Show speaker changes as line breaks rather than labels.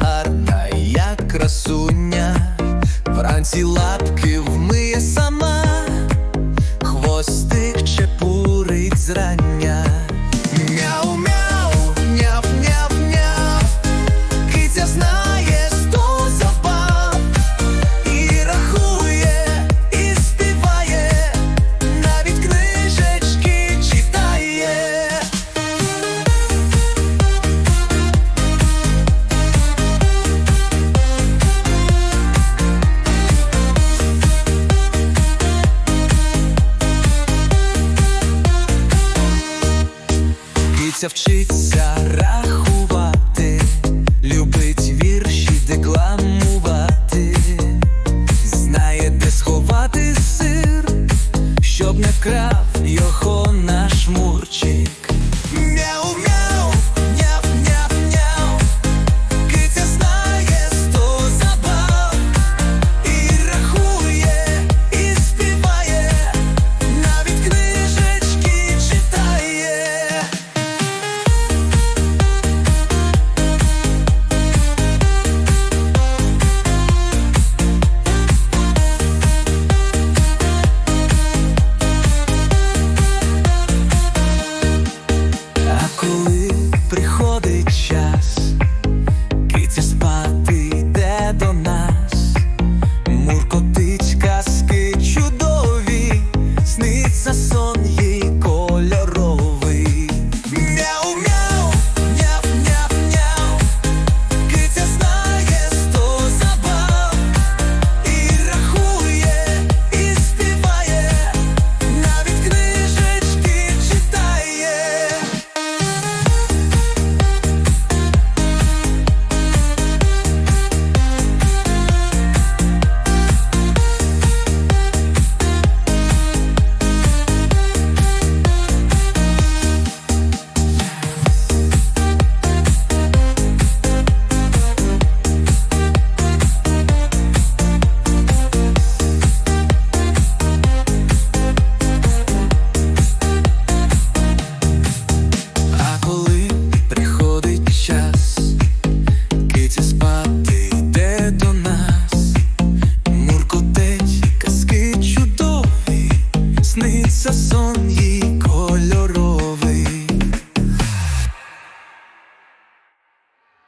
гарна, як красуня, вранці лад. Киця вчиться рахувати, любить вірші декламувати, знає, де сховати сир, щоб не крав виходить.